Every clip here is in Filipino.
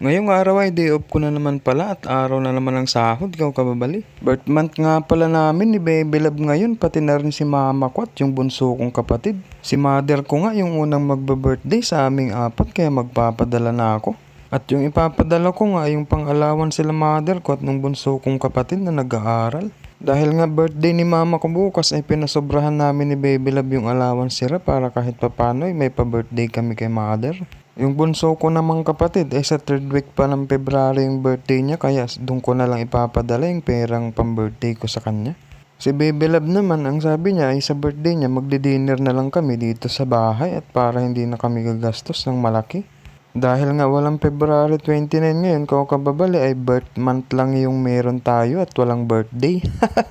Ngayong araw ay day off ko na naman pala at araw na naman ng sahod, ikaw kababali. Birth month nga pala namin ni Baby Love ngayon, pati na rin si mama ko yung bunso kong kapatid. Si mother ko nga yung unang magbe-birthday sa aming apat kaya magpapadala na ako. At yung ipapadala ko nga yung pang-alawan sila mother ko at nung bunso kong kapatid na nag-aaral. Dahil nga birthday ni mama ko bukas ay pinasobrahan namin ni Baby Love yung allowance sila para kahit papano ay may pa-birthday kami kay mother. Yung bunso ko namang kapatid ay sa third week pa ng February yung birthday niya kaya doon ko na lang ipapadala yung perang pang-birthday ko sa kanya. Si Baby Love naman, ang sabi niya ay sa birthday niya magdi-dinner na lang kami dito sa bahay at para hindi na kami gagastos ng malaki. Dahil nga walang February 29 ngayon, kung kababali ay birth month lang yung meron tayo at walang birthday.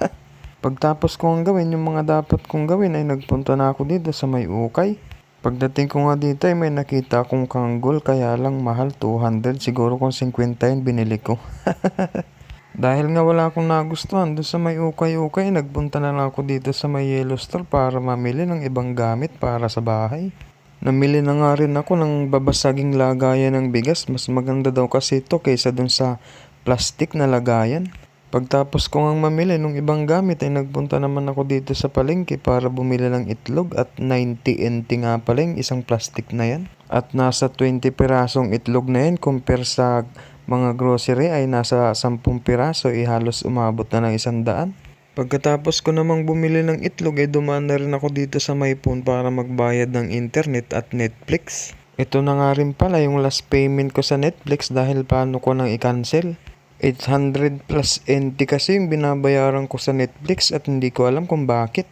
Pagtapos kong gawin yung mga dapat kong gawin ay nagpunta na ako dito sa may ukay. Pagdating ko nga dito ay may nakita akong kanggol kaya lang mahal 200 siguro kung 50 yun binili ko. Dahil nga wala akong nagustuhan doon sa may ukay-ukay nagpunta na lang ako dito sa may yellow store para mamili ng ibang gamit para sa bahay. Namili na nga rin ako ng babasaging lagayan ng bigas mas maganda daw kasi ito kaysa dun sa plastic na lagayan. Pagtapos ko ngang mamili ng ibang gamit ay nagpunta naman ako dito sa palengke para bumili ng itlog at 90 NT nga pala isang plastic na yan. At nasa 20 pirasong itlog na yan compare sa mga grocery ay nasa 10 piraso ay halos umabot na ng isang daan. Pagkatapos ko namang bumili ng itlog ay dumaan na rin ako dito sa may phone para magbayad ng internet at Netflix. Ito na nga rin pala yung last payment ko sa Netflix dahil paano ko nang i-cancel. 800 plus NT kasi yung binabayaran ko sa Netflix at hindi ko alam kung bakit.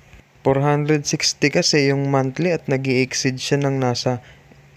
460 kasi yung monthly at nag exceed siya ng nasa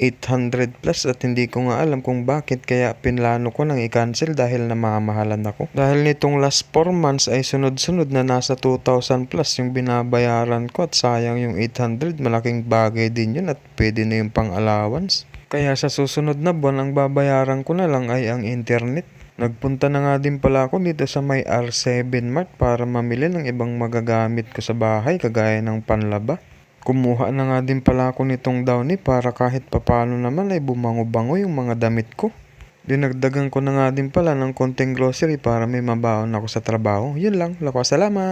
800 plus at hindi ko nga alam kung bakit kaya pinlano ko nang i-cancel dahil namamahalan ako. Dahil nitong last 4 months ay sunod-sunod na nasa 2,000 plus yung binabayaran ko at sayang yung 800 malaking bagay din yun at pwede na yung pang allowance. Kaya sa susunod na buwan ang babayaran ko na lang ay ang internet. Nagpunta na nga din pala ako dito sa may R7 Mart para mamili ng ibang magagamit ko sa bahay kagaya ng panlaba. Kumuha na nga din pala ako nitong downy para kahit papano naman ay bumango-bango yung mga damit ko. Dinagdagan ko na nga din pala ng konting grocery para may mabaon ako sa trabaho. Yun lang, lako salamat!